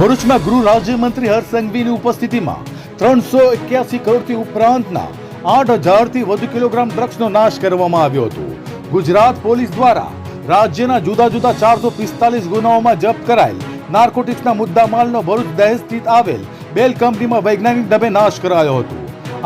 ભરૂચમાં ગૃહ રાજ્યમંત્રી હર્ષ સંઘવીની ઉપસ્થિતિમાં ત્રણસો એક્યાસી કરોડથી ઉપરાંતના આઠ હજારથી વધુ કિલોગ્રામ ડ્રગ્સનો નાશ કરવામાં આવ્યો હતો. ગુજરાત પોલીસ દ્વારા રાજ્યના જુદા જુદા ચારસો પિસ્તાલીસ ગુનાઓમાં જપ્ત કરાયેલ નાર્કોટિક્સના મુદ્દામાલનો ભરૂચ દહેજ સ્થિત આવેલ બેલ કંપનીમાં વૈજ્ઞાનિક ઢબે નાશ કરાયો હતો.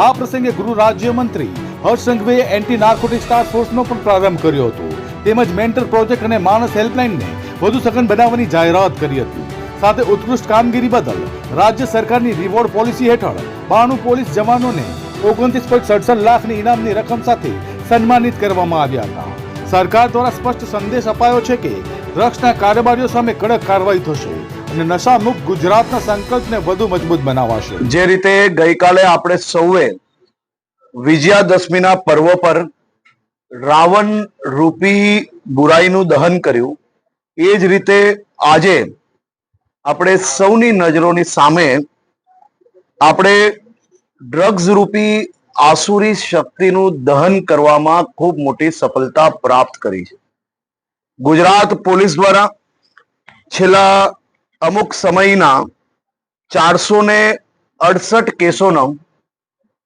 આ પ્રસંગે ગૃહ રાજ્યમંત્રી હર્ષ સંઘવીએ એન્ટી નાર્કોટિક્સ ટાસ્ક ફોર્સનો પણ પ્રારંભ કર્યો હતો. તેમજ મેન્ટર પ્રોજેક્ટ અને માણસ હેલ્પલાઇનને વધુ સઘન બનાવવાની જાહેરાત કરી હતી. સાથે ઉત્કૃષ્ટ કામગીરી બદલ રાજ્ય સરકારની રિવોર્ડ પોલિસી હેઠળ બાણું પોલીસ જવાનોને ઓગણત્રીસ પોઈન્ટ સડસઠ લાખની ઇનામની રકમ સાથે સન્માનિત કરવામાં આવ્યા હતા. સરકાર દ્વારા સ્પષ્ટ સંદેશ અપાયો છે કે ડ્રગ્સના કારોબારીઓ સામે કડક કાર્યવાહી થશે અને નશામુક્ત ગુજરાતના સંકલ્પને વધુ મજબૂત બનાવાશે. જે રીતે ગઈકાલે આપણે સૌએ વિજયાદશમીના પર્વ પર રાવણ રૂપી બુરાઈનું દહન કર્યું, એ જ રીતે આજે આપણે સૌની નજરોની સામે આપણે ડ્રગ્સ રૂપી આસુરી શક્તિનું દહન કરવામાં ખૂબ મોટી સફળતા પ્રાપ્ત કરી છે. ગુજરાત પોલીસ દ્વારા છેલ્લા અમુક સમયના ચારસો ને અડસઠ કેસોનો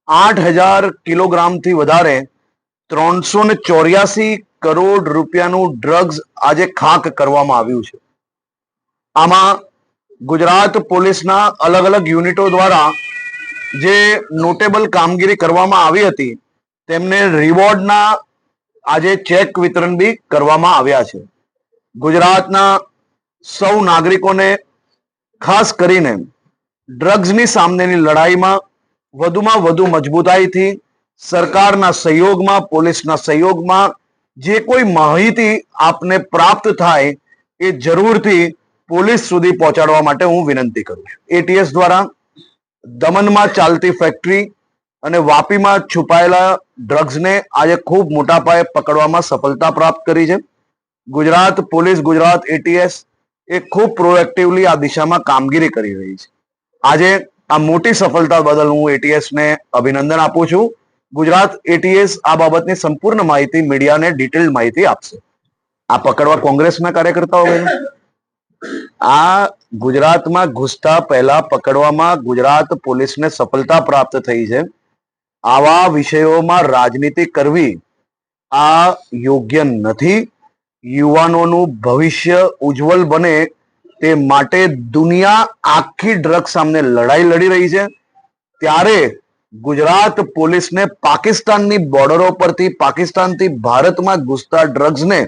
આઠ હજાર કિલોગ્રામથી વધારે ત્રણસો ને ચોર્યાસી કરોડ રૂપિયાનું ડ્રગ્સ આજે ખાક કરવામાં આવ્યું છે. આમાં ગુજરાત પોલીસના અલગ અલગ યુનિટો દ્વારા જે નોટેબલ કામગીરી કરવામાં આવી હતી, તેમને રિવોર્ડના આજે ચેક વિતરણ બી કરવામાં આવ્યા છે. ગુજરાતના સૌ નાગરિકોને ખાસ કરીને ડ્રગ્સની સામેની લડાઈમાં વધુમાં વધુ મજબૂતાઈથી સરકારના સહયોગમાં, પોલીસના સહયોગમાં જે કોઈ માહિતી આપને પ્રાપ્ત થાય એ જરૂરથી પોલીસ સુધી પહોંચાડવા માટે હું વિનંતી કરું છું. એટીએસ દ્વારા દમણમાં ચાલતી ફેક્ટરી અને વાપીમાં છુપાયેલા ડ્રગ્સને આજે ખૂબ મોટા પાયે પકડવામાં સફળતા પ્રાપ્ત કરી છે. ગુજરાત પોલીસ ગુજરાત એટીએસ એ ખૂબ પ્રોએક્ટિવલી આ દિશામાં કામગીરી કરી રહી છે. આજે આ મોટી સફળતા બદલ હું એટીએસને અભિનંદન આપું છું. ગુજરાત એટીએસ આ બાબતની સંપૂર્ણ માહિતી મીડિયાને ડિટેલ માહિતી આપશે. આ પકડવા કોંગ્રેસના કાર્યકર્તાઓ હોય આ ગુજરાતમાં ઘૂસતા પહેલા પકડવામાં ગુજરાત પોલીસને સફળતા પ્રાપ્ત થઈ છે. આવા વિષયોમાં રાજનીતિ કરવી આ યોગ્ય નથી. યુવાનોનું ભવિષ્ય ઉજ્જવલ બને તે માટે દુનિયા આખી ડ્રગ્સ સામે લડાઈ લડી રહી છે. ત્યારે ગુજરાત પોલીસને પાકિસ્તાનની બોર્ડરો પરથી પાકિસ્તાનથી ભારતમાં ઘૂસતા ડ્રગ્સને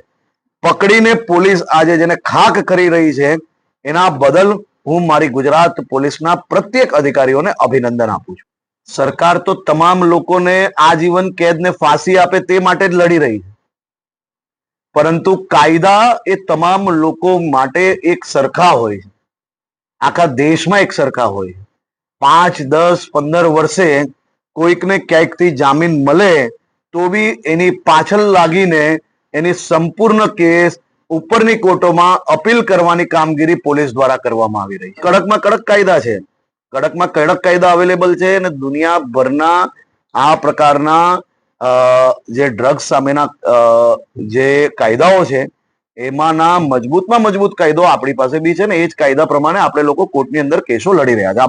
પકડીને પોલીસ આજે જેને ખાક કરી રહી છે, એના બદલ હું મારી ગુજરાત પોલીસના પ્રત્યેક અધિકારીઓને અભિનંદન આપું છું. સરકાર તો તમામ લોકોને આજીવન કેદને ફાંસી આપે તે માટે જ લડી રહી છે. પરંતુ કાયદા એ તમામ લોકો માટે એક સરખા હોય છે. આખા દેશમાં એક સરખા હોય પાંચ, દસ, પંદર વર્ષે કોઈકને ક્યાંકથી જામીન મળે તો બી એની પાછળ લાગીને એની સંપૂર્ણ કેસ ઉપરની કોર્ટોમાં અપીલ કરવાની કામગીરી પોલીસ દ્વારા કરવામાં આવી રહી. કડકમાં કડક કાયદા છે. કડકમાં કડક કાયદા અવેલેબલ છે અને દુનિયાભરના આ પ્રકારના જે ડ્રગ્સ સામેના જે કાયદાઓ છે, એમાંના મજબૂતમાં મજબૂત કાયદો આપણી પાસે બી છે ને એ જ કાયદા પ્રમાણે આપણે લોકો કોર્ટની અંદર કેસો લડી રહ્યા છે.